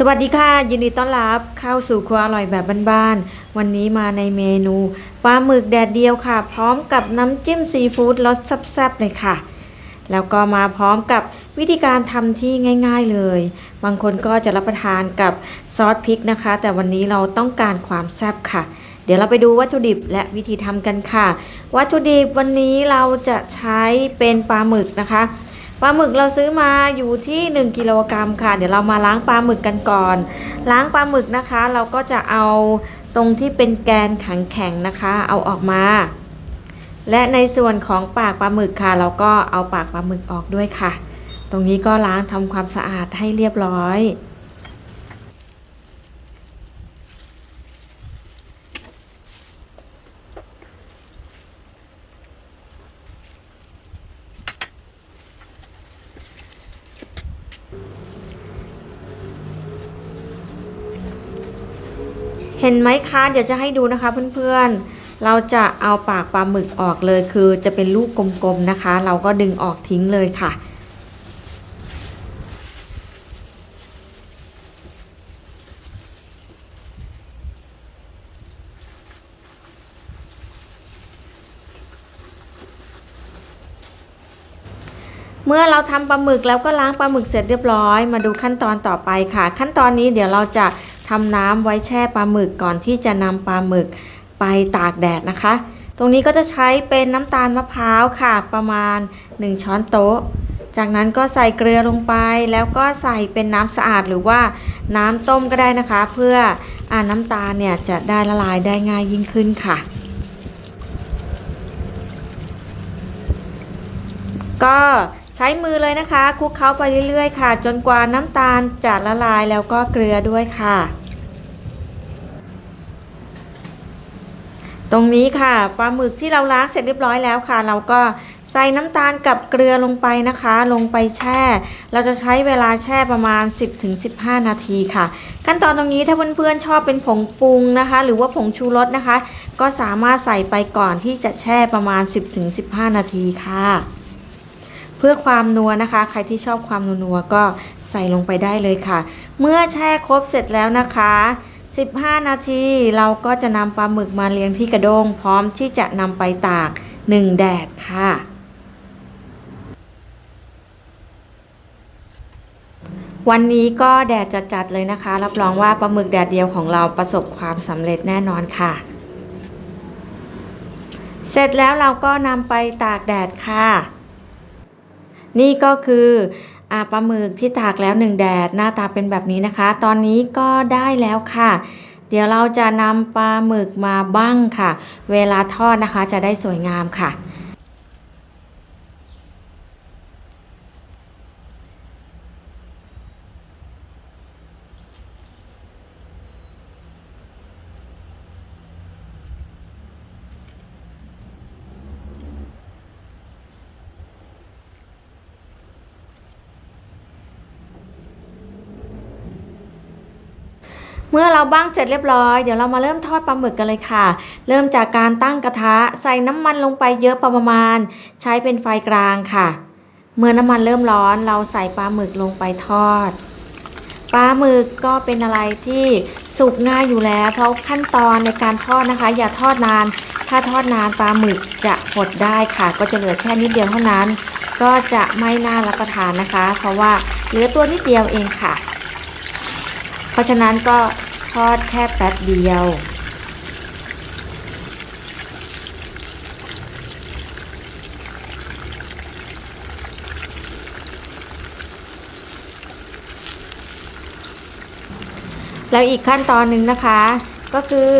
สวัสดีค่ะยินดีต้อนรับเข้าสู่ครัวอร่อยแบบบ้านๆวันนี้มาในเมนูปลาหมึกแดดเดียวค่ะ พร้อมกับน้ำจิ้มซีฟู้ดรสแซ่บๆเลยค่ะ แล้วก็มาพร้อมกับวิธีการทำที่ง่าย ๆเลย บางคนก็จะรับประทานกับซอสพริกนะคะ แต่วันนี้เราต้องการความแซ่บค่ะ เดี๋ยวเราไปดูวัตถุดิบและวิธีทำกันค่ะ วัตถุดิบวันนี้เราจะใช้เป็นปลาหมึกนะคะ ปลาหมึกเราซื้อมาอยู่ที่ 1กิโลกรัมค่ะ เดี๋ยวเรามาล้างปลาหมึกกันก่อน ล้างปลาหมึกนะคะ เราก็จะเอาตรงที่เป็นแกนแข็งๆนะคะ เอาออกมา และในส่วนของปากปลาหมึกค่ะ เราก็เอาปากปลาหมึกออกด้วยค่ะ ตรงนี้ก็ล้างทำความสะอาดให้เรียบร้อย เห็นไหมคะ เดี๋ยวจะให้ดูนะคะเพื่อนๆ เราจะเอาปากปลาหมึกออกเลย คือจะเป็นลูกกลมๆนะคะ เราก็ดึงออกทิ้งเลยค่ะ เมื่อเราทำปลาหมึกแล้วก็ล้างปลาหมึกเสร็จเรียบร้อย มาดูขั้นตอนต่อไปค่ะ ขั้นตอนนี้เดี๋ยวเราจะทำน้ำไว้แช่ปลาหมึกก่อนที่จะนำปลาหมึกไปตากแดดนะคะ ตรงนี้ก็จะใช้เป็นน้ำตาลมะพร้าวค่ะ ประมาณ 1 ช้อนโต๊ะ จากนั้นก็ใส่เกลือลงไป แล้วก็ใส่เป็นน้ำสะอาดหรือว่าน้ำต้มก็ได้นะคะ เพื่ออาน้ำตาลเนี่ยจะได้ละลายได้ง่ายยิ่งขึ้นค่ะก็ ใช้มือเลยนะคะคลุกเคล้าไปเรื่อยๆค่ะ จนกว่าน้ำตาลจะละลายแล้วก็เกลือด้วยค่ะ ตรงนี้ค่ะปลาหมึกที่เราล้างเสร็จเรียบร้อยแล้วค่ะ เราก็ใส่น้ำตาลกับเกลือลงไปนะคะ ลงไปแช่ เราจะใช้เวลาแช่ประมาณ 10-15 นาทีค่ะ ขั้นตอนตรงนี้ถ้าเพื่อนๆชอบเป็นผงปรุงนะคะ หรือว่าผงชูรสนะคะ ก็สามารถใส่ไปก่อนที่จะแช่ประมาณ 10-15 นาทีค่ะ เพื่อความนัวนะคะ ใครที่ชอบความนัวๆก็ใส่ลงไปได้เลยค่ะ เมื่อแช่ครบเสร็จแล้วนะคะ 15 นาทีเราก็จะนำปลาหมึกมาเลี้ยงที่กระด้ง พร้อมที่จะนำไปตาก 1 แดดค่ะวันนี้ก็แดดจัดๆเลยนะคะ รับรองว่าปลาหมึกแดดเดียวของเราประสบความสำเร็จแน่นอนค่ะ เสร็จแล้วเราก็นำไปตากแดดค่ะ นี่ก็คืออาปลาหมึกที่ตากแล้วหนึ่งแดดหน้าตาเป็นแบบนี้นะคะ ตอนนี้ก็ได้แล้วค่ะ เดี๋ยวเราจะนำปลาหมึกมาบั้งค่ะ เวลาทอดนะคะจะได้สวยงามค่ะ เมื่อเราบ้างเสร็จเรียบร้อย เดี๋ยวเรามาเริ่มทอดปลาหมึกกันเลยค่ะ เริ่มจากการตั้งกระทะใส่น้ำมันลงไปเยอะประมาณ ใช้เป็นไฟกลางค่ะ เมื่อน้ำมันเริ่มร้อนเราใส่ปลาหมึกลงไปทอด ปลาหมึกก็เป็นอะไรที่สุกง่ายอยู่แล้ว เพราะขั้นตอนในการทอดนะคะ อย่าทอดนาน ถ้าทอดนานปลาหมึกจะหดได้ค่ะ ก็จะเหลือแค่นิดเดียวเท่านั้น ก็จะไม่น่ารับประทานนะคะ เพราะว่าเหลือตัวนิดเดียวเองค่ะ ราะฉะนั้นก็ทอดแค่แป๊บเดียว แล้วอีกขั้นตอนหนึ่งนะคะก็คือ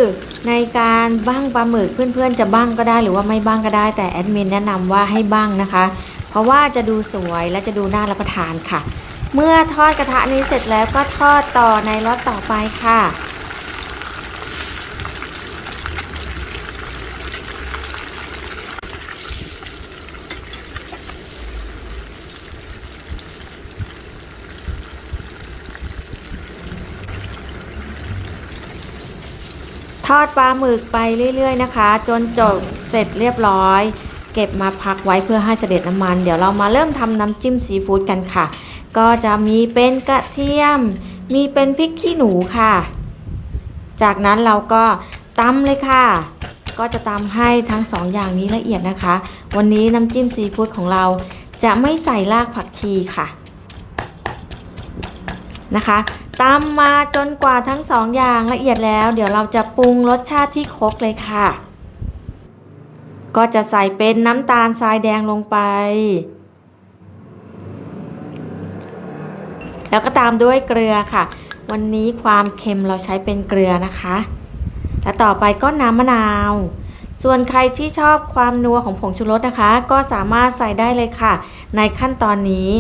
ในการบ้างปลาหมึกเพื่อนๆจะบ้างก็ได้หรือว่าไม่บ้างก็ได้แต่แอดมินแนะนำว่าให้บ้างนะคะ เพราะว่าจะดูสวยและจะดูน่ารับประทานค่ะ เมื่อทอดกระทะนี้เสร็จแล้วก็ทอดต่อในรอบต่อไปค่ะ ทอดปลาหมึกไปเรื่อยๆนะคะ จนจบเสร็จเรียบร้อย เก็บมาพักไว้เพื่อให้เสด็จน้ำมัน เดี๋ยวเรามาเริ่มทำน้ำจิ้มซีฟู้ดกันค่ะ ก็จะมีเป็นกระเทียม มีเป็นพริกขี้หนูค่ะ จากนั้นเราก็ตำเลยค่ะ ก็จะตำให้ทั้งสองอย่างนี้ละเอียดนะคะ วันนี้น้ำจิ้มซีฟู้ดของเราจะไม่ใส่รากผักชีค่ะนะคะตำมาจนกว่าทั้งสองอย่างละเอียดแล้ว เดี๋ยวเราจะปรุงรสชาติที่ครกเลยค่ะ ก็จะใส่เป็นน้ำตาลทรายแดงลงไป แล้วก็ตามด้วยเกลือค่ะ วันนี้ความเค็มเราใช้เป็นเกลือนะคะ และต่อไปก็น้ำมะนาว ส่วนใครที่ชอบความนัวของผงชูรสนะคะ ก็สามารถใส่ได้เลยค่ะ ในขั้นตอนนี้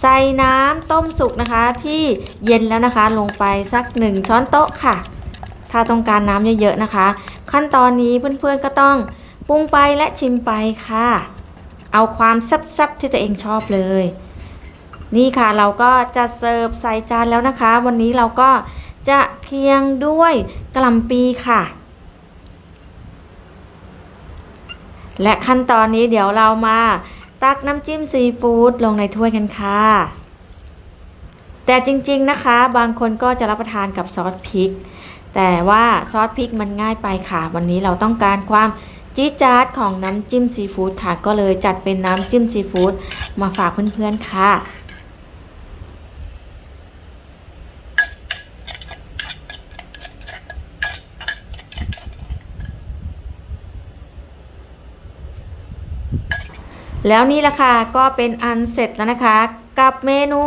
ใส่น้ำต้มสุกนะคะที่เย็นแล้วนะคะลงไปสัก 1 ช้อนโต๊ะค่ะ ถ้าต้องการน้ำเยอะๆนะคะ ขั้นตอนนี้เพื่อนๆก็ต้อง ปรุงไปและชิมไปค่ะ เอาความแซ่บๆที่ตัวเองชอบเลย นี่ค่ะเราก็จะเสิร์ฟใส่จานแล้วนะคะ วันนี้เราก็จะเคียงด้วยกล่ำปีค่ะ และขั้นตอนนี้เดี๋ยวเรามาตักน้ำจิ้มซีฟู้ดลงในถ้วยกันค่ะ แต่จริงๆนะคะ บางคนก็จะรับประทานกับซอสพริก แต่ว่าซอสพริกมันง่ายไปค่ะ วันนี้เราต้องการความ จี๊ดจ๊าดของน้ำจิ้มซีฟู้ดค่ะ ก็เลยจัดเป็นน้ำจิ้มซีฟู้ดมาฝากเพื่อนๆค่ะแล้วนี่ละค่ะก็เป็นอันเสร็จแล้วนะคะ กับเมนู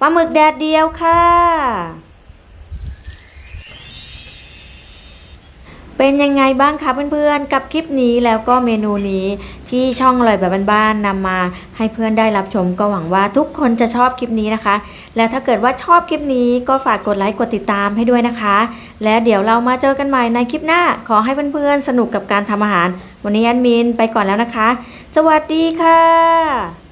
ปลาหมึกแดดเดียวค่ะ เป็นยังไงบ้างคะเพื่อนๆ กับคลิปนี้แล้วก็เมนูนี้ที่ช่องอร่อยแบบบ้านๆนำมาให้เพื่อนได้รับชมก็หวังว่าทุกคนจะชอบคลิปนี้นะคะ แล้วถ้าเกิดว่าชอบคลิปนี้ก็ฝากกดไลค์กดติดตามให้ด้วยนะคะ และเดี๋ยวเรามาเจอกันใหม่ในคลิปหน้า ขอให้เพื่อนๆสนุกกับการทำอาหาร วันนี้แอดมินไปก่อนแล้วนะคะ สวัสดีค่ะ